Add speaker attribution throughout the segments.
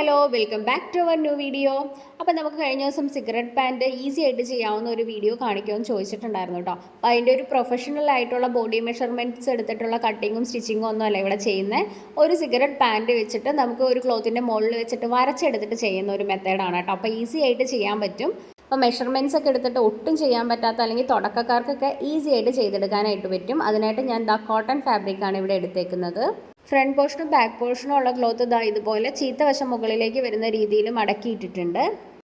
Speaker 1: Hello welcome back to our new video. അപ്പോൾ നമുക്ക് കഴിഞ്ഞ ദിവസം സിഗരറ്റ് പാന്റ് ഈസി ആയിട്ട് ചെയ്യാവുന്ന ഒരു വീഡിയോ കാണിക്കുമെന്ന് ചോദിച്ചിട്ടുണ്ടായിരുന്നു കേട്ടോ. അപ്പോൾ അതിന്റെ ഒരു പ്രൊഫഷണൽ ആയിട്ടുള്ള ബോഡി മെഷർമെന്റ്സ് എടുത്തിട്ടുള്ള കട്ടിങ്ങും സ്റ്റിച്ചിങ്ങും ഒന്നും അല്ല ഇവിടെ ചെയ്യുന്നത് ഒരു സിഗരറ്റ് പാന്റ് വെച്ചിട്ട് നമുക്ക് ഒരു ക്ലോത്തിന്റെ മുകളിൽ വെച്ചിട്ട് വരച്ചെടുത്തിട്ട് ചെയ്യുന്ന ഒരു മെത്തേഡാണ് കേട്ടോ. അപ്പോൾ ഈസി ആയിട്ട് ചെയ്യാൻ പറ്റും. അപ്പോൾ മെഷർമെന്റ്സ് ഒക്കെ എടുത്തിട്ട് ഒട്ടും ചെയ്യാൻ പറ്റാത്ത അല്ലെങ്കിൽ തുടക്കക്കാർക്കൊക്കെ ഈസി ആയിട്ട് ചെയ്തെടുക്കാനായിട്ട് പറ്റും. അതിനായിട്ട് ഞാൻ ദ കോട്ടൺ ഫാബ്രിക്കാണ് ഇവിടെ എടുത്തേക്കുന്നത്. ഫ്രണ്ട് പോർഷനും ബാക്ക് പോർഷനും ഉള്ള ക്ലോത്ത് ഇതാ ഇതുപോലെ ചീത്ത വശം മുകളിലേക്ക് വരുന്ന രീതിയിൽ മടക്കിയിട്ടിട്ടുണ്ട്.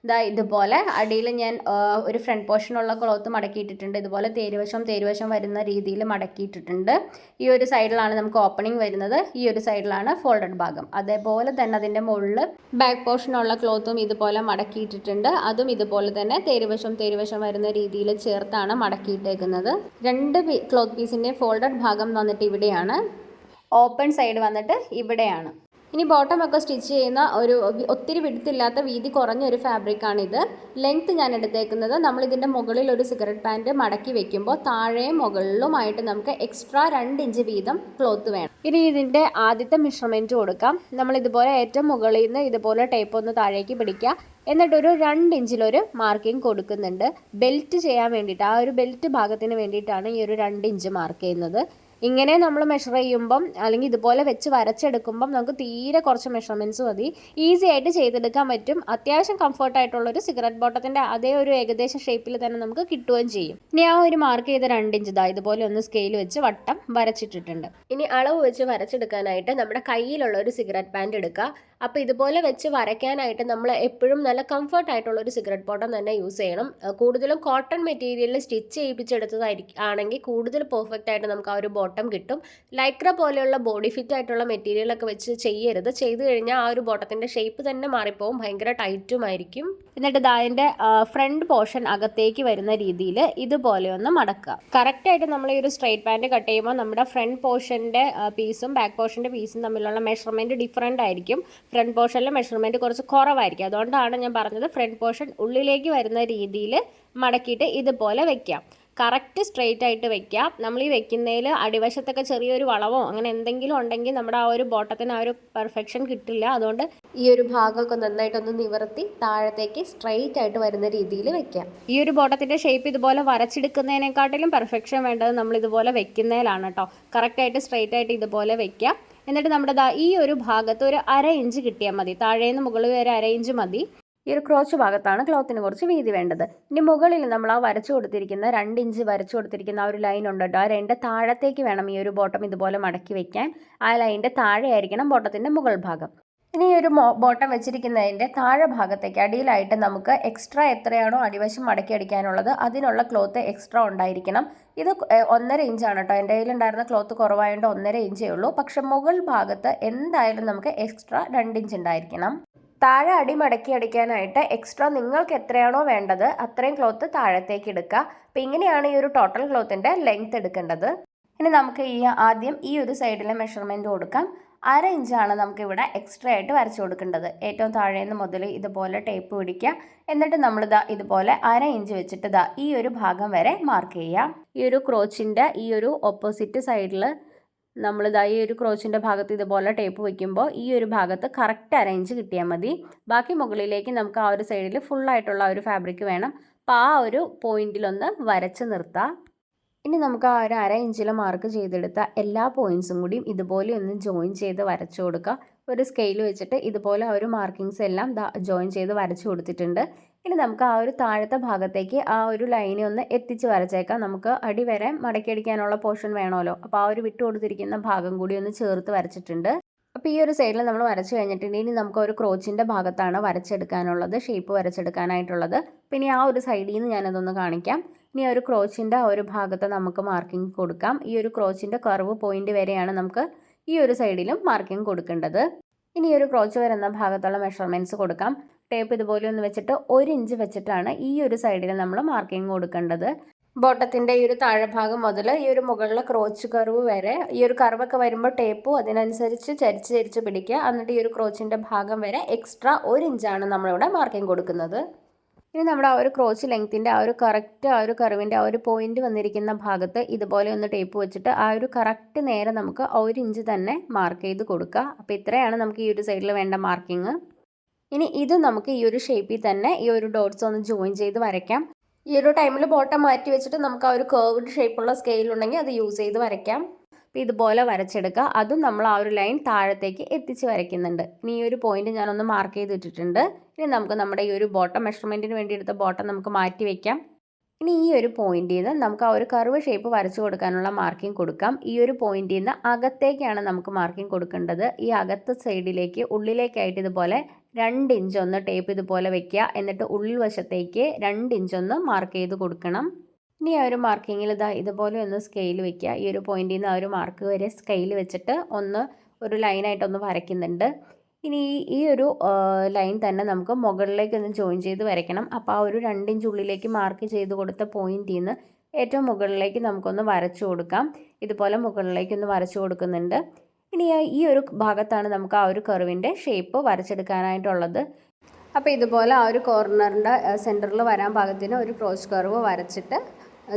Speaker 1: ഇതാ ഇതുപോലെ അടിയിൽ ഞാൻ ഒരു ഫ്രണ്ട് പോർഷനുള്ള ക്ലോത്ത് മടക്കിയിട്ടിട്ടുണ്ട്. ഇതുപോലെ തേരുവശം തേരുവശം വരുന്ന രീതിയിൽ മടക്കിയിട്ടിട്ടുണ്ട്. ഈ ഒരു സൈഡിലാണ് നമുക്ക് ഓപ്പണിംഗ് വരുന്നത്. ഈ ഒരു സൈഡിലാണ് ഫോൾഡഡ് ഭാഗം. അതേപോലെ തന്നെ അതിന്റെ മുകളിൽ ബാക്ക് പോർഷനുള്ള ക്ലോത്തും ഇതുപോലെ മടക്കിയിട്ടിട്ടുണ്ട്. അതും ഇതുപോലെ തന്നെ തേരുവശം തേരുവശം വരുന്ന രീതിയിൽ ചേർത്താണ് മടക്കിയിട്ടേക്കുന്നത്. രണ്ട് ക്ലോത്ത് പീസിന്റെ ഫോൾഡഡ് ഭാഗം വന്നിട്ട് ഇവിടെയാണ്. ഓപ്പൺ സൈഡ് വന്നിട്ട് ഇവിടെയാണ്. ഇനി ബോട്ടം ഒക്കെ സ്റ്റിച്ച് ചെയ്യുന്ന ഒരു ഒത്തിരി വിടുത്തില്ലാത്ത വീതി കുറഞ്ഞ ഒരു ഫാബ്രിക്കാണിത് ലെങ്ത് ഞാൻ എടുത്തേക്കുന്നത് നമ്മൾ ഇതിന്റെ മുകളിൽ ഒരു സിഗരറ്റ് പാന്റ് മടക്കി വെക്കുമ്പോൾ താഴെയും മുകളിലുമായിട്ട് നമുക്ക് എക്സ്ട്രാ രണ്ട് ഇഞ്ച് വീതം ക്ലോത്ത് വേണം. ഇനി ഇതിന്റെ ആദ്യത്തെ മെഷർമെന്റ് കൊടുക്കാം. നമ്മൾ ഇതുപോലെ ഏറ്റവും മുകളിൽ നിന്ന് ഇതുപോലെ ടേപ്പ് ഒന്ന് താഴേക്ക് പിടിക്കുക. എന്നിട്ടൊരു രണ്ട് ഇഞ്ചിലൊരു മാർക്കിംഗ് കൊടുക്കുന്നുണ്ട്. ബെൽറ്റ് ചെയ്യാൻ വേണ്ടിയിട്ട് ആ ഒരു ബെൽറ്റ് ഭാഗത്തിന് വേണ്ടിയിട്ടാണ് ഈ ഒരു രണ്ട് ഇഞ്ച് മാർക്ക് ചെയ്യുന്നത്. ഇങ്ങനെ നമ്മൾ മെഷർ ചെയ്യുമ്പം അല്ലെങ്കിൽ ഇതുപോലെ വെച്ച് വരച്ചെടുക്കുമ്പം നമുക്ക് തീരെ കുറച്ച് മെഷർമെന്റ്സ് മതി. ഈസി ആയിട്ട് ചെയ്തെടുക്കാൻ പറ്റും. അത്യാവശ്യം കംഫർട്ട് ആയിട്ടുള്ളൊരു സിഗരറ്റ് ബോട്ടത്തിന്റെ അതേ ഒരു ഏകദേശ ഷേപ്പിൽ തന്നെ നമുക്ക് കിട്ടുകയും ചെയ്യും. ഇനി ആ ഒരു മാർക്ക് ചെയ്ത രണ്ട് ഇഞ്ച് ഇതാ ഇതുപോലെ ഒന്ന് സ്കെയിൽ വെച്ച് വട്ടം വരച്ചിട്ടിട്ടുണ്ട്. ഇനി അളവ് വെച്ച് വരച്ചെടുക്കാനായിട്ട് നമ്മുടെ കയ്യിലുള്ള ഒരു സിഗരറ്റ് പാന്റ് എടുക്കുക. അപ്പോൾ ഇതുപോലെ വെച്ച് വരയ്ക്കാനായിട്ട് നമ്മൾ എപ്പോഴും നല്ല കംഫർട്ട് ആയിട്ടുള്ള ഒരു സിഗരറ്റ് ബോട്ടം തന്നെ യൂസ് ചെയ്യണം. കൂടുതലും കോട്ടൺ മെറ്റീരിയലിൽ സ്റ്റിച്ച് ചെയ്യിപ്പിച്ചെടുത്തതായിരിക്കും ആണെങ്കിൽ കൂടുതൽ പെർഫെക്റ്റ് ആയിട്ട് നമുക്ക് ആ ഒരു ബോട്ടം കിട്ടും. ലൈക്ര പോലെയുള്ള ബോഡി ഫിറ്റ് ആയിട്ടുള്ള മെറ്റീരിയലൊക്കെ വെച്ച് ചെയ്യരുത്. ചെയ്തു കഴിഞ്ഞാൽ ആ ഒരു ബോട്ടത്തിന്റെ ഷേപ്പ് തന്നെ മാറിപ്പോവും. ഭയങ്കര ടൈറ്റും ആയിരിക്കും. എന്നിട്ട് അതിന്റെ ഫ്രണ്ട് പോർഷൻ അകത്തേക്ക് വരുന്ന രീതിയിൽ ഇതുപോലെ ഒന്ന് മടക്കുക. കറക്റ്റായിട്ട് നമ്മൾ ഈ ഒരു സ്ട്രെയിറ്റ് പാന്റ് കട്ട് ചെയ്യുമ്പോൾ നമ്മുടെ ഫ്രണ്ട് പോർഷന്റെ പീസും ബാക്ക് പോർഷന്റെ പീസും തമ്മിലുള്ള മെഷർമെന്റ് ഡിഫറെന്റ് ആയിരിക്കും. ഫ്രണ്ട് പോർഷനിലെ മെഷർമെന്റ് കുറച്ച് കുറവായിരിക്കും. അതുകൊണ്ടാണ് ഞാൻ പറഞ്ഞത് ഫ്രണ്ട് പോർഷൻ ഉള്ളിലേക്ക് വരുന്ന രീതിയിൽ മടക്കിയിട്ട് ഇതുപോലെ വെക്കാം. കറക്റ്റ് സ്ട്രെയിറ്റ് ആയിട്ട് വെക്കാം. നമ്മൾ ഈ വെക്കുന്നതിൽ അടിവശത്തൊക്കെ ചെറിയൊരു വളവോ അങ്ങനെ എന്തെങ്കിലും ഉണ്ടെങ്കിൽ നമ്മുടെ ആ ഒരു ബോട്ടത്തിന് ആ ഒരു പെർഫെക്ഷൻ കിട്ടില്ല. അതുകൊണ്ട് ഈ ഒരു ഭാഗമൊക്കെ നന്നായിട്ടൊന്ന് നിവർത്തി താഴത്തേക്ക് സ്ട്രെയിറ്റ് ആയിട്ട് വരുന്ന രീതിയിൽ വെക്കാം. ഈ ഒരു ബോട്ടത്തിന്റെ ഷേപ്പ് ഇതുപോലെ വരച്ചെടുക്കുന്നതിനെക്കാട്ടിലും പെർഫെക്ഷൻ വേണ്ടത് നമ്മൾ ഇതുപോലെ വെക്കുന്നതിലാണ് കേട്ടോ. കറക്റ്റായിട്ട് സ്ട്രെയിറ്റ് ആയിട്ട് ഇതുപോലെ വെക്കാം. എന്നിട്ട് നമ്മുടെ ദാ ഈ ഒരു ഭാഗത്ത് ഒരു അര ഇഞ്ച് കിട്ടിയാൽ മതി. താഴേന്ന് മുകളിൽ ഒരു അര ഇഞ്ച് മതി. ഈ ഒരു ക്രോച്ച് ഭാഗത്താണ് ക്ലോത്തിന് കുറച്ച് വീതി വേണ്ടത്. ഇനി മുകളിൽ നമ്മൾ ആ വരച്ചു കൊടുത്തിരിക്കുന്ന രണ്ട് ഇഞ്ച് വരച്ചു കൊടുത്തിരിക്കുന്ന ആ ഒരു ലൈൻ ഉണ്ട് കേട്ടോ. ആ രണ്ട് താഴത്തേക്ക് വേണം ഈ ഒരു ബോട്ടം ഇതുപോലെ മടക്കി വെക്കാൻ. ആ ലൈനിന്റെ താഴെയായിരിക്കണം ബോട്ടത്തിന്റെ മുകൾ ഭാഗം. ഇനി ഒരു ബോട്ടം വെച്ചിരിക്കുന്നതിന്റെ താഴെ ഭാഗത്തേക്ക് അടിയിലായിട്ട് നമുക്ക് എക്സ്ട്രാ എത്രയാണോ അടിവശം മടക്കി അടിക്കാനുള്ളത് അതിനുള്ള ക്ലോത്ത് എക്സ്ട്രാ ഉണ്ടായിരിക്കണം. ഇത് ഒന്നര ഇഞ്ചാണ് കേട്ടോ. എന്റെ കയ്യിലുണ്ടായിരുന്ന ക്ലോത്ത് കുറവായതുകൊണ്ട് ഒന്നര ഇഞ്ചേ ഉള്ളൂ. പക്ഷെ മുകൾ ഭാഗത്ത് എന്തായാലും നമുക്ക് എക്സ്ട്രാ രണ്ട് ഇഞ്ച് ഉണ്ടായിരിക്കണം. താഴെ അടി മടക്കി അടിക്കാനായിട്ട് എക്സ്ട്രാ നിങ്ങൾക്ക് എത്രയാണോ വേണ്ടത് അത്രയും ക്ലോത്ത് താഴത്തേക്ക് എടുക്കുക. അപ്പം ഇങ്ങനെയാണ് ഈ ഒരു ടോട്ടൽ ക്ലോത്തിന്റെ ലെങ്ത് എടുക്കേണ്ടത്. ഇനി നമുക്ക് ഈ ആദ്യം ഈ ഒരു സൈഡിലെ മെഷർമെന്റ് കൊടുക്കാം. അര ഇഞ്ചാണ് നമുക്കിവിടെ എക്സ്ട്രാ ആയിട്ട് വരച്ചു കൊടുക്കേണ്ടത്. ഏറ്റവും താഴേന്ന് മുതൽ ഇതുപോലെ ടേപ്പ് പിടിക്കുക. എന്നിട്ട് നമ്മൾ നമ്മളിതാ ഇതുപോലെ അര ഇഞ്ച് വെച്ചിട്ട് ഇതാ ഈ ഒരു ഭാഗം വരെ മാർക്ക് ചെയ്യാം ഈ ഒരു ക്രോച്ചിന്റെ ഈ ഒരു ഓപ്പോസിറ്റ് സൈഡിൽ നമ്മളിതാ ഈ ഒരു ക്രോച്ചിന്റെ ഭാഗത്ത് ഇതുപോലെ ടേപ്പ് വയ്ക്കുമ്പോൾ ഈ ഒരു ഭാഗത്ത് കറക്റ്റ് അര ഇഞ്ച് കിട്ടിയാൽ മതി. ബാക്കി മുകളിലേക്ക് നമുക്ക് ആ ഒരു സൈഡിൽ ഫുള്ളായിട്ടുള്ള ഒരു ഫാബ്രിക് വേണം. അപ്പോൾ ആ ഒരു പോയിന്റിലൊന്ന് വരച്ച് നിർത്താം. ഇനി നമുക്ക് ആ ഒരു അര ഇഞ്ചിൽ മാർക്ക് ചെയ്തെടുത്ത എല്ലാ പോയിൻസും കൂടിയും ഇതുപോലെ ഒന്ന് ജോയിൻ ചെയ്ത് വരച്ചു കൊടുക്കുക ഒരു സ്കെയിൽ വെച്ചിട്ട് ഇതുപോലെ ആ ഒരു മാർക്കിങ്സ് എല്ലാം ജോയിൻ ചെയ്ത് വരച്ചു കൊടുത്തിട്ടുണ്ട്. ഇനി നമുക്ക് ആ ഒരു താഴത്തെ ഭാഗത്തേക്ക് ആ ഒരു ലൈനെ ഒന്ന് എത്തിച്ച് വരച്ചേക്കാം. നമുക്ക് അടി വരെ മടക്കിയടിക്കാനുള്ള പോർഷൻ വേണമല്ലോ. അപ്പോൾ ആ ഒരു വിട്ടു കൊടുത്തിരിക്കുന്ന ഭാഗം കൂടി ഒന്ന് ചേർത്ത് വരച്ചിട്ടുണ്ട്. അപ്പോൾ ഈ ഒരു സൈഡിൽ നമ്മൾ വരച്ച് കഴിഞ്ഞിട്ടുണ്ടെങ്കിൽ ഇനി നമുക്ക് ഒരു ക്രോച്ചിന്റെ ഭാഗത്താണ് വരച്ചെടുക്കാനുള്ളത് ഷേപ്പ് വരച്ചെടുക്കാനായിട്ടുള്ളത്. പിന്നെ ആ ഒരു സൈഡിൽ നിന്ന് ഞാനതൊന്ന് കാണിക്കാം. ഇനി ഒരു ക്രോച്ചിന്റെ ആ ഒരു ഭാഗത്ത് നമുക്ക് മാർക്കിംഗ് കൊടുക്കാം. ഈ ഒരു ക്രോച്ചിന്റെ കർവ് പോയിന്റ് വരെയാണ് നമുക്ക് ഈ ഒരു സൈഡിലും മാർക്കിംഗ് കൊടുക്കേണ്ടത്. ഇനി ഒരു ക്രോച്ച് വരുന്ന ഭാഗത്തുള്ള മെഷർമെന്റ്സ് കൊടുക്കാം. ടേപ്പ് ഇതുപോലെ ഒന്ന് വെച്ചിട്ട് ഒരു ഇഞ്ച് വെച്ചിട്ടാണ് ഈ ഒരു സൈഡിൽ നമ്മൾ മാർക്കിംഗ് കൊടുക്കേണ്ടത്. ബോട്ടത്തിന്റെ ഈ ഒരു താഴെഭാഗം മുതൽ ഈ ഒരു മുകളിലെ ക്രോച്ച് കർവ് വരെ ഈ ഒരു കർവൊക്കെ വരുമ്പോൾ ടേപ്പും അതിനനുസരിച്ച് ചരിച്ച് ചരിച്ച് പിടിക്കുക. എന്നിട്ട് ഈ ഒരു ക്രോച്ചിന്റെ ഭാഗം വരെ എക്സ്ട്രാ ഒരു ഇഞ്ചാണ് നമ്മളിവിടെ മാർക്കിംഗ് കൊടുക്കുന്നത്. ഇനി നമ്മുടെ ആ ഒരു ക്രോച്ച് ലെങ്ത്തിന്റെ ആ ഒരു കറക്റ്റ് ആ ഒരു കറിവിന്റെ ആ ഒരു പോയിന്റ് വന്നിരിക്കുന്ന ഭാഗത്ത് ഇതുപോലെ ഒന്ന് ടേപ്പ് വെച്ചിട്ട് ആ ഒരു കറക്റ്റ് നേരെ നമുക്ക് ഒരു ഇഞ്ച് തന്നെ മാർക്ക് ചെയ്ത് കൊടുക്കുക. അപ്പോൾ ഇത്രയാണ് നമുക്ക് ഈ ഒരു സൈഡിൽ വേണ്ട മാർക്കിങ് ഇനി ഇത് നമുക്ക് ഈ ഒരു ഷേപ്പിൽ തന്നെ ഈ ഒരു ഡോട്ട്സ് ഒന്ന് ജോയിൻ ചെയ്ത് വരയ്ക്കാം. ഈ ഒരു ടൈമിൽ ബോട്ടം മാറ്റി വെച്ചിട്ട് നമുക്ക് ആ ഒരു കേർവ്ഡ് ഷേപ്പുള്ള സ്കെയിൽ ഉണ്ടെങ്കിൽ അത് യൂസ് ചെയ്ത് വരയ്ക്കാം. അപ്പോൾ ഇതുപോലെ വരച്ചെടുക്കുക. അതും നമ്മൾ ആ ഒരു ലൈൻ താഴത്തേക്ക് എത്തിച്ച് വരയ്ക്കുന്നുണ്ട്. ഇനി ഈ ഒരു പോയിന്റ് ഞാനൊന്ന് മാർക്ക് ചെയ്ത് ഇട്ടിട്ടുണ്ട്. ഇനി നമുക്ക് നമ്മുടെ ഈ ഒരു ബോട്ടം മെഷർമെന്റിന് വേണ്ടി എടുത്ത ബോട്ടം നമുക്ക് മാറ്റി വയ്ക്കാം ഇനി ഈ ഒരു പോയിന്റിൽ നിന്ന് നമുക്ക് ആ ഒരു കർവ് ഷേപ്പ് വരച്ചു കൊടുക്കാനുള്ള മാർക്കിംഗ് കൊടുക്കാം. ഈ ഒരു പോയിന്റിൽ നിന്ന് അകത്തേക്കാണ് നമുക്ക് മാർക്കിംഗ് കൊടുക്കേണ്ടത്. ഈ അകത്ത് സൈഡിലേക്ക് ഉള്ളിലേക്കായിട്ട് ഇതുപോലെ രണ്ട് ഇഞ്ച് ഒന്ന് ടേപ്പ് ഇതുപോലെ വെക്കുക. എന്നിട്ട് ഉള്ളിൽ വശത്തേക്ക് രണ്ട് ഇഞ്ച് ഒന്ന് മാർക്ക് ചെയ്ത് കൊടുക്കണം. ഇനി ആ ഒരു മാർക്കിങ്ങിൽ ഇതാ ഇതുപോലെ ഒന്ന് സ്കെയിൽ വെക്കുക ഈ ഒരു പോയിന്റിൽ നിന്ന് ആ ഒരു മാർക്ക് വരെ സ്കെയിൽ വെച്ചിട്ട് ഒന്ന് ഒരു ലൈനായിട്ടൊന്ന് വരയ്ക്കുന്നുണ്ട്. ഇനി ഈ ഒരു ലൈൻ തന്നെ നമുക്ക് മുകളിലേക്ക് ഒന്ന് ജോയിൻ ചെയ്ത് വരയ്ക്കണം. അപ്പോൾ ആ ഒരു രണ്ടിഞ്ച് ഉള്ളിലേക്ക് മാർക്ക് ചെയ്ത് കൊടുത്ത പോയിന്റിൽ നിന്ന് ഏറ്റവും മുകളിലേക്ക് നമുക്കൊന്ന് വരച്ചു കൊടുക്കാം. ഇതുപോലെ മുകളിലേക്ക് ഒന്ന് വരച്ചു കൊടുക്കുന്നുണ്ട്. ഇനി ഈ ഒരു ഭാഗത്താണ് നമുക്ക് ആ ഒരു കർവിന്റെ ഷേപ്പ് വരച്ചെടുക്കാനായിട്ടുള്ളത്. അപ്പോൾ ഇതുപോലെ ആ ഒരു കോർണറിന്റെ സെന്ററിൽ വരാൻ ഭാഗത്തിന് ഒരു ക്രോസ് കർവ് വരച്ചിട്ട്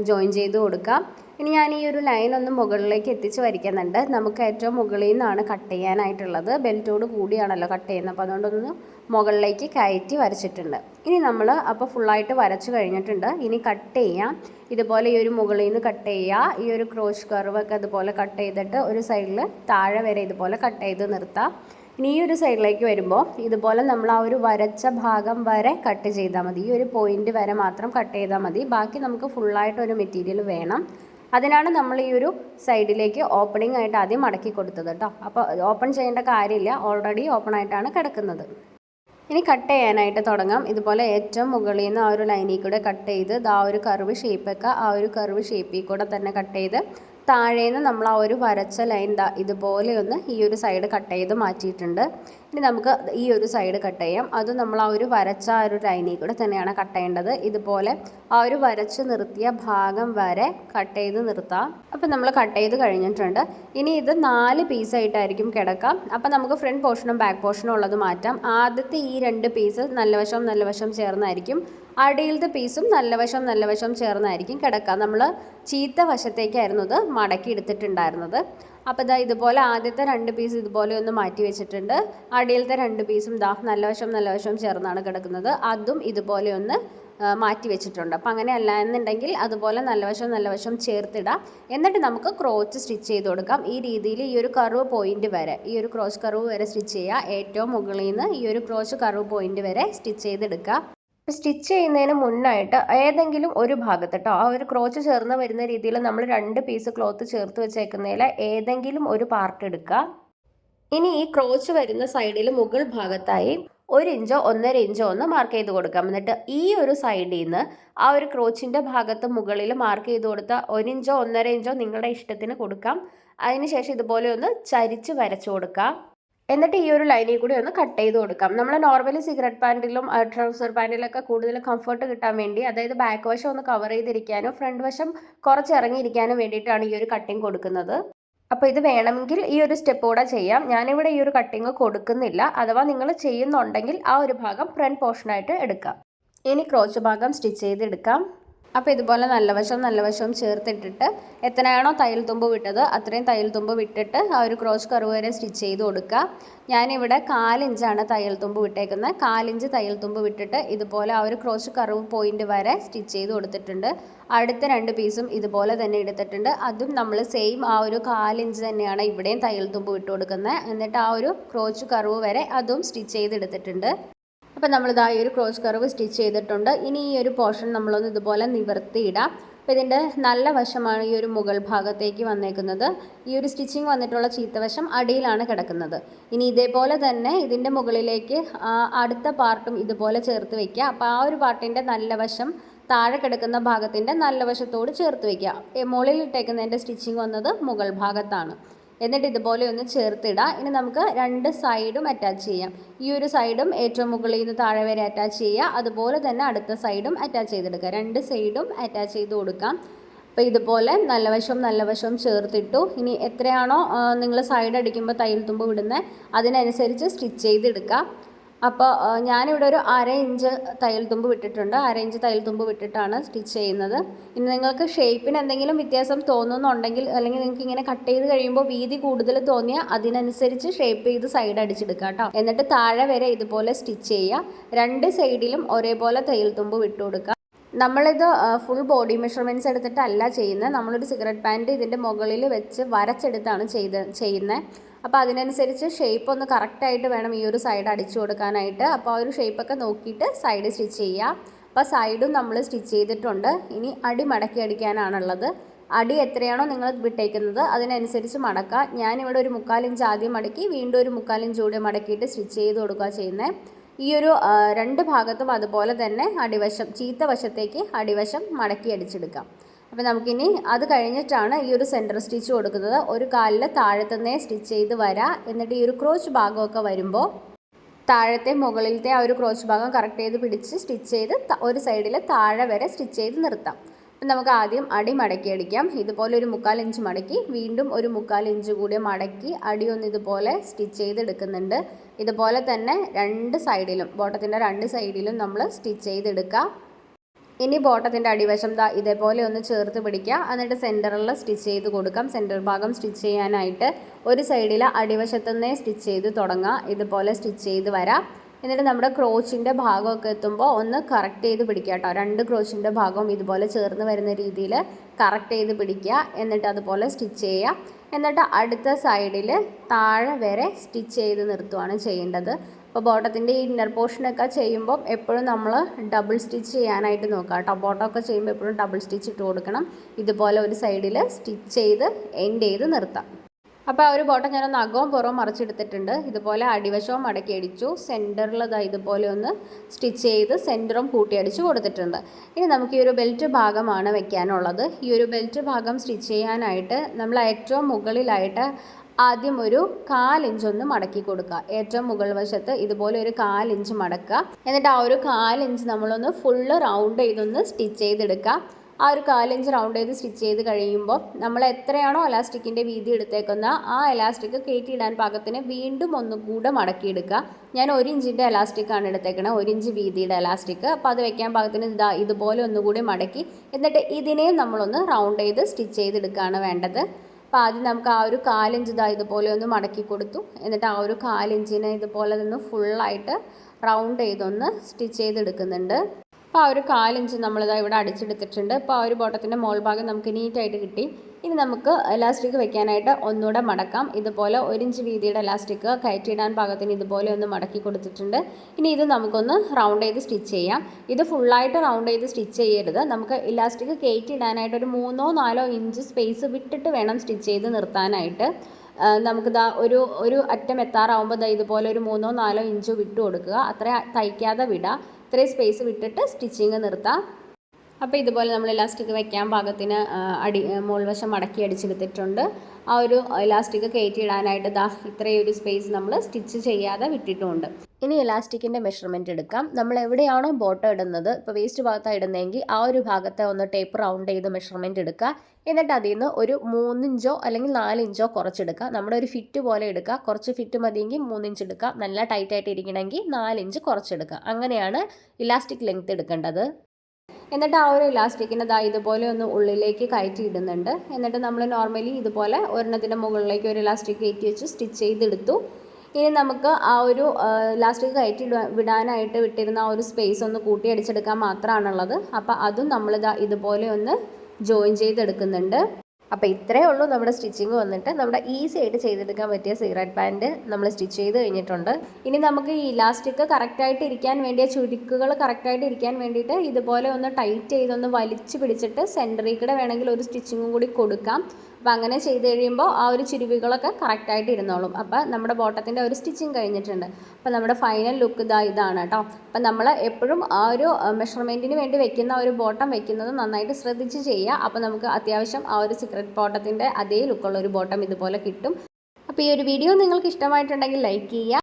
Speaker 1: ജോയിൻ ചെയ്ത് കൊടുക്കാം ഇനി ഞാൻ ഈ ഒരു ലൈൻ ഒന്ന് മുകളിലേക്ക് എത്തിച്ച് വരയ്ക്കുന്നുണ്ട്. നമുക്ക് ഏറ്റവും മുകളിൽ നിന്നാണ് കട്ട് ചെയ്യാനായിട്ടുള്ളത്. ബെൽറ്റോട് കൂടിയാണല്ലോ കട്ട് ചെയ്യുന്നത്. അപ്പോൾ അതുകൊണ്ടൊന്ന് മുകളിലേക്ക് കയറ്റി വരച്ചിട്ടുണ്ട്. ഇനി നമ്മൾ അപ്പോൾ ഫുള്ളായിട്ട് വരച്ചു കഴിഞ്ഞിട്ടുണ്ട്. ഇനി കട്ട് ചെയ്യാം. ഇതുപോലെ ഈ ഒരു മുകളിൽ നിന്ന് കട്ട് ചെയ്യുക. ഈ ഒരു ക്രോഷ് കർവൊക്കെ അതുപോലെ കട്ട് ചെയ്തിട്ട് ഒരു സൈഡിൽ താഴെ വരെ ഇതുപോലെ കട്ട് ചെയ്ത് നിർത്താം. ഇനി ഈ ഒരു സൈഡിലേക്ക് വരുമ്പോൾ ഇതുപോലെ നമ്മൾ ആ ഒരു വരച്ച ഭാഗം വരെ കട്ട് ചെയ്താൽ മതി. ഈ ഒരു പോയിന്റ് വരെ മാത്രം കട്ട് ചെയ്താൽ മതി. ബാക്കി നമുക്ക് ഫുള്ളായിട്ട് ഒരു മെറ്റീരിയൽ വേണം. അതിനാണ് നമ്മൾ ഈ ഒരു സൈഡിലേക്ക് ഓപ്പണിംഗ് ആയിട്ട് ആദ്യം മടക്കി കൊടുത്തത് കേട്ടോ അപ്പോൾ ഓപ്പൺ ചെയ്യേണ്ട കാര്യമില്ല. ഓൾറെഡി ഓപ്പൺ ആയിട്ടാണ് കിടക്കുന്നത്. ഇനി കട്ട് ചെയ്യാനായിട്ട് തുടങ്ങാം. ഇതുപോലെ ഏറ്റവും മുകളിൽ നിന്ന് ആ ഒരു ലൈനിൽ കൂടെ കട്ട് ചെയ്ത് ആ ഒരു കർവ് ഷേപ്പൊക്കെ ആ ഒരു കർവ് ഷേപ്പിൽ കൂടെ തന്നെ കട്ട് ചെയ്ത് താഴേന്ന് നമ്മൾ ആ ഒരു വരച്ച ലൈൻ ഇതുപോലെ ഒന്ന് ഈ ഒരു സൈഡ് കട്ട് ചെയ്ത് മാറ്റിയിട്ടുണ്ട്. ഇനി നമുക്ക് ഈ ഒരു സൈഡ് കട്ട് ചെയ്യാം. അത് നമ്മൾ ആ ഒരു വരച്ച ആ ഒരു ലൈനിൽ കൂടെ തന്നെയാണ് കട്ട് ചെയ്യേണ്ടത്. ഇതുപോലെ ആ ഒരു വരച്ച് നിർത്തിയ ഭാഗം വരെ കട്ട് ചെയ്ത് നിർത്താം. അപ്പം നമ്മൾ കട്ട് ചെയ്ത് കഴിഞ്ഞിട്ടുണ്ട്. ഇനി ഇത് നാല് പീസായിട്ടായിരിക്കും കിടക്കാം. അപ്പം നമുക്ക് ഫ്രണ്ട് പോർഷനും ബാക്ക് പോർഷനും ഉള്ളത് മാറ്റാം. ആദ്യത്തെ ഈ രണ്ട് പീസ് നല്ല വശം നല്ല വശം ചേർന്നായിരിക്കും. അടിയിലത്തെ പീസും നല്ല വശം നല്ല വശം ചേർന്നായിരിക്കും കിടക്കുക നമ്മൾ ചീത്ത വശത്തേക്കായിരുന്നു ഇത് മടക്കി എടുത്തിട്ടുണ്ടായിരുന്നത്. അപ്പോൾ ഇതാ ഇതുപോലെ ആദ്യത്തെ രണ്ട് പീസ് ഇതുപോലെ ഒന്ന് മാറ്റി വെച്ചിട്ടുണ്ട്. അടിയിലത്തെ രണ്ട് പീസും ദാ നല്ല വശം നല്ല വശം ചേർന്നാണ് കിടക്കുന്നത്. അതും ഇതുപോലെ ഒന്ന് മാറ്റി വെച്ചിട്ടുണ്ട്. അപ്പം അങ്ങനെ അല്ല എന്നുണ്ടെങ്കിൽ അതുപോലെ നല്ല വശം നല്ല വശം ചേർത്തിടാം. എന്നിട്ട് നമുക്ക് ക്രോച്ച് സ്റ്റിച്ച് ചെയ്ത് കൊടുക്കാം. ഈ രീതിയിൽ ഈ ഒരു കർവ് പോയിന്റ് വരെ ഈ ഒരു ക്രോച്ച് കർവ് വരെ സ്റ്റിച്ച് ചെയ്യുക. ഏറ്റവും മുകളിൽ നിന്ന് ഈ ഒരു ക്രോച്ച് കർവ് പോയിന്റ് വരെ സ്റ്റിച്ച് ചെയ്തെടുക്കുക. സ്റ്റിച്ച് ചെയ്യുന്നതിന് മുന്നായിട്ട് ഏതെങ്കിലും ഒരു ഭാഗത്ത് കേട്ടോ ആ ഒരു ക്രോച്ച് ചേർന്ന് വരുന്ന രീതിയിൽ നമ്മൾ രണ്ട് പീസ് ക്ലോത്ത് ചേർത്ത് വെച്ചേക്കുന്നതിൽ ഏതെങ്കിലും ഒരു പാർട്ട് എടുക്കുക. ഇനി ഈ ക്രോച്ച് വരുന്ന സൈഡിൽ മുകൾ ഭാഗത്തായി ഒരു ഇഞ്ചോ ഒന്നര ഇഞ്ചോ ഒന്ന് മാർക്ക് ചെയ്ത് കൊടുക്കാം എന്നിട്ട് ഈ ഒരു സൈഡിൽ നിന്ന് ആ ഒരു ക്രോച്ചിന്റെ ഭാഗത്ത് മുകളിൽ മാർക്ക് ചെയ്ത് കൊടുത്ത ഒരു ഇഞ്ചോ ഒന്നര ഇഞ്ചോ നിങ്ങളുടെ ഇഷ്ടത്തിന് കൊടുക്കാം. അതിനുശേഷം ഇതുപോലെ ഒന്ന് ചരിച്ച് വരച്ചു കൊടുക്കാം. എന്നിട്ട് ഈ ഒരു ലൈനിൽ കൂടി ഒന്ന് കട്ട് ചെയ്ത് കൊടുക്കാം. നമ്മൾ നോർമലി സിഗരറ്റ് പാന്റിലും ട്രൗസർ പാന്റിലൊക്കെ കൂടുതൽ കംഫർട്ട് കിട്ടാൻ വേണ്ടി അതായത് ബാക്ക് വശം ഒന്ന് കവർ ചെയ്തിരിക്കാനും ഫ്രണ്ട് വശം കുറച്ച് ഇറങ്ങിയിരിക്കാനും വേണ്ടിയിട്ടാണ് ഈ ഒരു കട്ടിങ് കൊടുക്കുന്നത്. അപ്പോൾ ഇത് വേണമെങ്കിൽ ഈ ഒരു സ്റ്റെപ്പ് കൂടെ ചെയ്യാം. ഞാനിവിടെ ഈ ഒരു കട്ടിങ് കൊടുക്കുന്നില്ല. അഥവാ നിങ്ങൾ ചെയ്യുന്നുണ്ടെങ്കിൽ ആ ഒരു ഭാഗം ഫ്രണ്ട് പോർഷനായിട്ട് എടുക്കാം. ഇനി ക്രോച്ച് ഭാഗം സ്റ്റിച്ച് ചെയ്തെടുക്കാം. അപ്പോൾ ഇതുപോലെ നല്ല വശം നല്ല വശവും ചേർത്തിട്ടിട്ട് എത്രയാണോ തയ്യൽ തുമ്പ് വിട്ടത് അത്രയും തയ്യൽ തുമ്പ് വിട്ടിട്ട് ആ ഒരു ക്രോസ് കർവ് വരെ സ്റ്റിച്ച് ചെയ്ത് കൊടുക്കുക. ഞാനിവിടെ കാലിഞ്ചാണ് തയ്യൽ തുമ്പ് വിട്ടേക്കുന്നത്. കാലിഞ്ച് തയ്യൽ തുമ്പ് വിട്ടിട്ട് ഇതുപോലെ ആ ഒരു ക്രോസ് കർവ് പോയിന്റ് വരെ സ്റ്റിച്ച് ചെയ്ത് കൊടുത്തിട്ടുണ്ട്. അടുത്ത രണ്ട് പീസും ഇതുപോലെ തന്നെ എടുത്തിട്ടുണ്ട്. അതും നമ്മൾ സെയിം ആ ഒരു കാലിഞ്ച് തന്നെയാണ് ഇവിടെയും തയ്യൽ തുമ്പ് വിട്ട് കൊടുക്കുന്നത്. എന്നിട്ട് ആ ഒരു ക്രോച്ച് കർവ് വരെ അതും സ്റ്റിച്ച് ചെയ്തെടുത്തിട്ടുണ്ട് അപ്പോൾ നമ്മളിതാ ഈ ഒരു ക്രോസ് കർവ് സ്റ്റിച്ച് ചെയ്തിട്ടുണ്ട്. ഇനി ഈ ഒരു പോർഷൻ നമ്മളൊന്ന് ഇതുപോലെ നിവർത്തിയിടാം. അപ്പോൾ ഇതിന്റെ നല്ല വശമാണ് ഈ ഒരു മുകൾ ഭാഗത്തേക്ക് വന്നേക്കുന്നത്. ഈ ഒരു സ്റ്റിച്ചിങ് വന്നിട്ടുള്ള ചീത്തവശം അടിയിലാണ് കിടക്കുന്നത്. ഇനി ഇതേപോലെ തന്നെ ഇതിന്റെ മുകളിലേക്ക് അടുത്ത പാർട്ടും ഇതുപോലെ ചേർത്ത് വയ്ക്കുക അപ്പോൾ ആ ഒരു പാർട്ടിന്റെ നല്ല വശം താഴെ കിടക്കുന്ന ഭാഗത്തിന്റെ നല്ല വശത്തോട് ചേർത്ത് വയ്ക്കുക മുകളിൽ ഇട്ടേക്കുന്നതിന്റെ സ്റ്റിച്ചിങ് വന്നത് മുകൾ ഭാഗത്താണ്. എന്നിട്ട് ഇതുപോലെ ഒന്ന് ചേർത്തിടാം. ഇനി നമുക്ക് രണ്ട് സൈഡും അറ്റാച്ച് ചെയ്യാം. ഈ ഒരു സൈഡും ഏറ്റവും മുകളിൽ നിന്ന് താഴെ വരെ അറ്റാച്ച് ചെയ്യുക. അതുപോലെ തന്നെ അടുത്ത സൈഡും അറ്റാച്ച് ചെയ്തെടുക്കുക. രണ്ട് സൈഡും അറ്റാച്ച് ചെയ്ത് കൊടുക്കാം. അപ്പോൾ ഇതുപോലെ നല്ല വശവും നല്ല വശവും ചേർത്തിട്ടു. ഇനി എത്രയാണോ നിങ്ങൾ സൈഡ് അടിക്കുമ്പോൾ തയ്യൽ തുമ്പ് വിടുന്നത് അതിനനുസരിച്ച് സ്റ്റിച്ച് ചെയ്തെടുക്കുക. അപ്പോൾ ഞാനിവിടെ ഒരു അര ഇഞ്ച് തയ്യൽ തുമ്പ് വിട്ടിട്ടുണ്ട്. അര ഇഞ്ച് തയ്യൽ തുമ്പ് വിട്ടിട്ടാണ് സ്റ്റിച്ച് ചെയ്യുന്നത്. ഇനി നിങ്ങൾക്ക് ഷേപ്പിന് എന്തെങ്കിലും വ്യത്യാസം തോന്നുന്നുണ്ടെങ്കിൽ അല്ലെങ്കിൽ നിങ്ങൾക്ക് ഇങ്ങനെ കട്ട് ചെയ്ത് കഴിയുമ്പോൾ വീതി കൂടുതൽ തോന്നിയാൽ അതിനനുസരിച്ച് ഷേപ്പ് ചെയ്ത് സൈഡ് അടിച്ചെടുക്കുക കേട്ടോ. എന്നിട്ട് താഴെ വരെ ഇതുപോലെ സ്റ്റിച്ച് ചെയ്യുക. രണ്ട് സൈഡിലും ഒരേപോലെ തയ്യൽ തുമ്പ് വിട്ടു കൊടുക്കുക. നമ്മളിത് ഫുൾ ബോഡി മെഷർമെന്റ്സ് എടുത്തിട്ടല്ല ചെയ്യുന്നത്. നമ്മളൊരു സിഗരറ്റ് പാന്റ് ഇതിന്റെ മുകളിൽ വെച്ച് വരച്ചെടുത്താണ് ചെയ്ത് ചെയ്യുന്നത്. അപ്പോൾ അതിനനുസരിച്ച് ഷേപ്പ് ഒന്ന് കറക്റ്റായിട്ട് വേണം ഈ ഒരു സൈഡ് അടിച്ചു കൊടുക്കാനായിട്ട്. അപ്പോൾ ആ ഒരു ഷേപ്പൊക്കെ നോക്കിയിട്ട് സൈഡ് സ്റ്റിച്ച് ചെയ്യുക അപ്പോൾ സൈഡും നമ്മൾ സ്റ്റിച്ച് ചെയ്തിട്ടുണ്ട്. ഇനി അടി മടക്കി അടിക്കാനാണുള്ളത്. അടി എത്രയാണോ നിങ്ങൾ വിട്ടേക്കുന്നത് അതിനനുസരിച്ച് മടക്കുക ഞാനിവിടെ ഒരു മുക്കാലിഞ്ച് ആദ്യം മടക്കി വീണ്ടും ഒരു മുക്കാലിഞ്ച് കൂടി മടക്കിയിട്ട് സ്റ്റിച്ച് ചെയ്ത് കൊടുക്കുക ചെയ്യുന്നത് ഈ ഒരു രണ്ട് ഭാഗത്തും അതുപോലെ തന്നെ അടിവശം ചീത്ത വശത്തേക്ക് അടിവശം മടക്കി അടിച്ചെടുക്കാം. അപ്പോൾ നമുക്കിനി അത് കഴിഞ്ഞിട്ടാണ് ഈ ഒരു സെന്റർ സ്റ്റിച്ച് കൊടുക്കുന്നത്. ഒരു കാലിൽ താഴത്തുനിന്നേ സ്റ്റിച്ച് ചെയ്ത് വരാം. എന്നിട്ട് ഈ ഒരു ക്രോച്ച് ഭാഗമൊക്കെ വരുമ്പോൾ താഴത്തെ മുകളിലത്തെ ആ ഒരു ക്രോച്ച് ഭാഗം കറക്റ്റ് ചെയ്ത് പിടിച്ച് സ്റ്റിച്ച് ചെയ്ത് ഒരു സൈഡിൽ താഴെ വരെ സ്റ്റിച്ച് ചെയ്ത് നിർത്താം. അപ്പം നമുക്ക് ആദ്യം അടി മടക്കി അടിക്കാം. ഇതുപോലെ ഒരു മുക്കാൽ ഇഞ്ച് മടക്കി. വീണ്ടും ഒരു മുക്കാൽ ഇഞ്ച് കൂടി മടക്കി അടി ഒന്ന് ഇതുപോലെ സ്റ്റിച്ച് ചെയ്തെടുക്കുന്നുണ്ട് ഇതുപോലെ തന്നെ രണ്ട് സൈഡിലും ബോട്ടത്തിന്റെ രണ്ട് സൈഡിലും നമ്മൾ സ്റ്റിച്ച് ചെയ്തെടുക്കുക ഇനി ബോട്ടത്തിന്റെ അടിവശം ദാ ഇതേപോലെ ഒന്ന് ചേർത്ത് പിടിക്കുക. എന്നിട്ട് സെന്ററിൽ സ്റ്റിച്ച് ചെയ്ത് കൊടുക്കാം. സെന്റർ ഭാഗം സ്റ്റിച്ച് ചെയ്യാനായിട്ട് ഒരു സൈഡിൽ അടിവശത്തുനിന്നേ സ്റ്റിച്ച് ചെയ്ത് തുടങ്ങുക ഇതുപോലെ സ്റ്റിച്ച് ചെയ്ത് വരാം. എന്നിട്ട് നമ്മുടെ ക്രോച്ചിന്റെ ഭാഗമൊക്കെ എത്തുമ്പോൾ ഒന്ന് കറക്റ്റ് ചെയ്ത് പിടിക്കുക കേട്ടോ. രണ്ട് ക്രോച്ചിന്റെ ഭാഗവും ഇതുപോലെ ചേർന്ന് വരുന്ന രീതിയിൽ കറക്റ്റ് ചെയ്ത് പിടിക്കുക. എന്നിട്ട് അതുപോലെ സ്റ്റിച്ച് ചെയ്യുക. എന്നിട്ട് അടുത്ത സൈഡിൽ താഴെ വരെ സ്റ്റിച്ച് ചെയ്ത് നിർത്തുകയാണ് ചെയ്യേണ്ടത്. അപ്പോൾ ബോട്ടത്തിന്റെ ഈ ഇന്നർ പോർഷനൊക്കെ ചെയ്യുമ്പോൾ എപ്പോഴും നമ്മൾ ഡബിൾ സ്റ്റിച്ച് ചെയ്യാനായിട്ട് നോക്കുക കേട്ടോ. ബോട്ടമൊക്കെ ചെയ്യുമ്പോൾ എപ്പോഴും ഡബിൾ സ്റ്റിച്ച് ഇട്ട് കൊടുക്കണം. ഇതുപോലെ ഒരു സൈഡിൽ സ്റ്റിച്ച് ചെയ്ത് എൻഡ് ചെയ്ത് നിർത്താം. അപ്പോൾ ആ ഒരു ബോട്ടം ഞാനൊന്ന് അകവും പുറവും മറിച്ചെടുത്തിട്ടുണ്ട്. ഇതുപോലെ അടിവശവും മടക്കി അടിച്ചു. സെന്ററിൽ ഇതുപോലെ ഒന്ന് സ്റ്റിച്ച് ചെയ്ത് സെന്ററും കൂട്ടിയടിച്ച് കൊടുത്തിട്ടുണ്ട്. ഇനി നമുക്ക് ഈ ഒരു ബെൽറ്റ് ഭാഗമാണ് വെക്കാനുള്ളത്. ഈ ഒരു ബെൽറ്റ് ഭാഗം സ്റ്റിച്ച് ചെയ്യാനായിട്ട് നമ്മൾ ഏറ്റവും മുകളിലായിട്ട് ആദ്യം ഒരു കാലിഞ്ച് ഒന്ന് മടക്കി കൊടുക്കുക. ഏറ്റവും മുകൾ വശത്ത് ഇതുപോലെ ഒരു കാലിഞ്ച് മടക്കുക. എന്നിട്ട് ആ ഒരു കാലിഞ്ച് നമ്മളൊന്ന് ഫുള്ള് റൗണ്ട് ചെയ്തൊന്ന് സ്റ്റിച്ച് ചെയ്തെടുക്കുക. ആ ഒരു കാലിഞ്ച് റൗണ്ട് ചെയ്ത് സ്റ്റിച്ച് ചെയ്ത് കഴിയുമ്പോൾ നമ്മൾ എത്രയാണോ എലാസ്റ്റിക്കിന്റെ വീതി എടുത്തേക്കുന്ന ആ എലാസ്റ്റിക് കയറ്റിയിടാൻ പാകത്തിന് വീണ്ടും ഒന്നും കൂടെ മടക്കിയെടുക്കുക. ഞാൻ ഒരു ഇഞ്ചിന്റെ എലാസ്റ്റിക്കാണ് എടുത്തേക്കണത് ഒരു ഇഞ്ച് വീതിയുടെ എലാസ്റ്റിക് അപ്പോൾ അത് വെക്കാൻ പാകത്തിന് ഇതാ ഇതുപോലെ ഒന്നുകൂടി മടക്കി. എന്നിട്ട് ഇതിനെയും നമ്മളൊന്ന് റൗണ്ട് ചെയ്ത് സ്റ്റിച്ച് ചെയ്തെടുക്കുകയാണ് വേണ്ടത്. അപ്പോൾ ആദ്യം നമുക്ക് ആ ഒരു കാലിഞ്ച് ഇതാ ഇതുപോലെ ഒന്ന് മടക്കി കൊടുത്തു. എന്നിട്ട് ആ ഒരു കാലിഞ്ചിനെ ഇതുപോലെ നിന്ന് ഫുള്ളായിട്ട് റൗണ്ട് ചെയ്തൊന്ന് സ്റ്റിച്ച് ചെയ്തെടുക്കുന്നുണ്ട്. അപ്പോൾ ആ ഒരു കാലിഞ്ച് നമ്മളിതാ ഇവിടെ അടിച്ചെടുത്തിട്ടുണ്ട്. അപ്പോൾ ആ ഒരു ബോട്ടത്തിന്റെ മോൾ ഭാഗം നമുക്ക് നീറ്റായിട്ട് കിട്ടി. ഇനി നമുക്ക് ഇലാസ്റ്റിക് വെക്കാനായിട്ട് ഒന്നുകൂടെ മടക്കാം. ഇതുപോലെ ഒരു ഇഞ്ച് വീതിയുടെ ഇലാസ്റ്റിക് കയറ്റിയിടാൻ പാകത്തിന് ഇതുപോലെ ഒന്ന് മടക്കി കൊടുത്തിട്ടുണ്ട്. ഇനി ഇത് നമുക്കൊന്ന് റൗണ്ട് ചെയ്ത് സ്റ്റിച്ച് ചെയ്യാം. ഇത് ഫുള്ളായിട്ട് റൗണ്ട് ചെയ്ത് സ്റ്റിച്ച് ചെയ്യരുത്. നമുക്ക് ഇലാസ്റ്റിക് കയറ്റിയിടാനായിട്ട് ഒരു മൂന്നോ നാലോ ഇഞ്ച് സ്പേസ് വിട്ടിട്ട് വേണം സ്റ്റിച്ച് ചെയ്ത് നിർത്താനായിട്ട്. നമുക്കിതാ ഒരു ഒരു അറ്റം എത്താറാവുമ്പോൾ ഇതുപോലെ ഒരു മൂന്നോ നാലോ ഇഞ്ച് വിട്ടു കൊടുക്കുക. അത്ര തയ്ക്കാതെ വിടുക ഇത്രയും സ്പേസ് വിട്ടിട്ട് സ്റ്റിച്ചിങ് നിർത്താം. അപ്പോൾ ഇതുപോലെ നമ്മൾ ഇലാസ്റ്റിക് വയ്ക്കാൻ പാകത്തിന് അടി മുൾവശം മടക്കി അടിച്ചെടുത്തിട്ടുണ്ട്. ആ ഒരു ഇലാസ്റ്റിക് കയറ്റി ഇടാനായിട്ട് ദാ ഇത്രയും ഒരു സ്പേസ് നമ്മൾ സ്റ്റിച്ച് ചെയ്യാതെ വിട്ടിട്ടുമുണ്ട് ഇനി ഇലാസ്റ്റിക്കിന്റെ മെഷർമെന്റ് എടുക്കാം. നമ്മൾ എവിടെയാണോ ബോട്ടം ഇടുന്നത് ഇപ്പോൾ വേസ്റ്റ് ഭാഗത്താണ് ഇടുന്നതെങ്കിൽ ആ ഒരു ഭാഗത്തെ ഒന്ന് ടേപ്പ് റൗണ്ട് ചെയ്ത് മെഷർമെന്റ് എടുക്കുക. എന്നിട്ട് അതിൽ നിന്ന് ഒരു മൂന്നിഞ്ചോ അല്ലെങ്കിൽ നാലിഞ്ചോ കുറച്ചെടുക്കുക. നമ്മുടെ ഒരു ഫിറ്റ് പോലെ എടുക്കുക. കുറച്ച് ഫിറ്റ് മതിയെങ്കിൽ മൂന്നിഞ്ച് എടുക്കുക. നല്ല ടൈറ്റായിട്ട് ഇരിക്കണമെങ്കിൽ നാലിഞ്ച് കുറച്ചെടുക്കുക. അങ്ങനെയാണ് ഇലാസ്റ്റിക് ലെങ്ത് എടുക്കേണ്ടത്. എന്നിട്ട് ആ ഒരു ഇലാസ്റ്റിക്കിനെ ദാ ഇതുപോലെ ഒന്ന് ഉള്ളിലേക്ക് കയറ്റി ഇടുന്നുണ്ട് എന്നിട്ട് നമ്മൾ നോർമലി ഇതുപോലെ ഒരെണ്ണത്തിന്റെ മുകളിലേക്ക് ഒരു ഇലാസ്റ്റിക് കയറ്റി വെച്ച് സ്റ്റിച്ച് ചെയ്തെടുത്തു. ഇനി നമുക്ക് ആ ഒരു ഇലാസ്റ്റിക് കയറ്റി വിടാനായിട്ട് വിട്ടിരുന്ന ആ ഒരു സ്പേസ് ഒന്ന് കൂട്ടി അടിച്ചെടുക്കാൻ മാത്രമാണുള്ളത്. അപ്പോൾ അതും നമ്മളിതാ ഇതുപോലെ ഒന്ന് ജോയിൻ ചെയ്തെടുക്കുന്നുണ്ട്. അപ്പോൾ ഇത്രയേ ഉള്ളൂ നമ്മുടെ സ്റ്റിച്ചിങ് വന്നിട്ട്. നമ്മുടെ ഈസി ആയിട്ട് ചെയ്തെടുക്കാൻ പറ്റിയ സിഗരറ്റ് പാന്റ് നമ്മൾ സ്റ്റിച്ച് ചെയ്ത് കഴിഞ്ഞിട്ടുണ്ട്. ഇനി നമുക്ക് ഈ ഇലാസ്റ്റിക് കറക്റ്റായിട്ട് ഇരിക്കാൻ വേണ്ടിയ ചുരുക്കുകൾ കറക്റ്റായിട്ട് ഇരിക്കാൻ വേണ്ടിയിട്ട് ഇതുപോലെ ഒന്ന് ടൈറ്റ് ചെയ്തൊന്ന് വലിച്ചു പിടിച്ചിട്ട് സെന്ററിൽ കൂടെ വേണമെങ്കിൽ ഒരു സ്റ്റിച്ചിങ്ങും കൂടി കൊടുക്കാം. അപ്പോൾ അങ്ങനെ ചെയ്ത് കഴിയുമ്പോൾ ആ ഒരു ചുരുവികളൊക്കെ കറക്റ്റായിട്ട് ഇരുന്നോളും. അപ്പോൾ നമ്മുടെ ബോട്ടത്തിന്റെ ഒരു സ്റ്റിച്ചിങ് കഴിഞ്ഞിട്ടുണ്ട്. അപ്പോൾ നമ്മുടെ ഫൈനൽ ലുക്ക് ഇതാ ഇതാണ് കേട്ടോ അപ്പോൾ നമ്മൾ എപ്പോഴും ആ ഒരു മെഷർമെന്റിന് വേണ്ടി വെക്കുന്ന ഒരു ബോട്ടം വെക്കുന്നത് നന്നായിട്ട് ശ്രദ്ധിച്ച് ചെയ്യുക. അപ്പോൾ നമുക്ക് അത്യാവശ്യം ആ ഒരു സീക്രട്ട് ബോട്ടത്തിന്റെ അതേ ലുക്കുള്ള ഒരു ബോട്ടം ഇതുപോലെ കിട്ടും. അപ്പോൾ ഈ ഒരു വീഡിയോ നിങ്ങൾക്ക് ഇഷ്ടമായിട്ടുണ്ടെങ്കിൽ ലൈക്ക് ചെയ്യുക.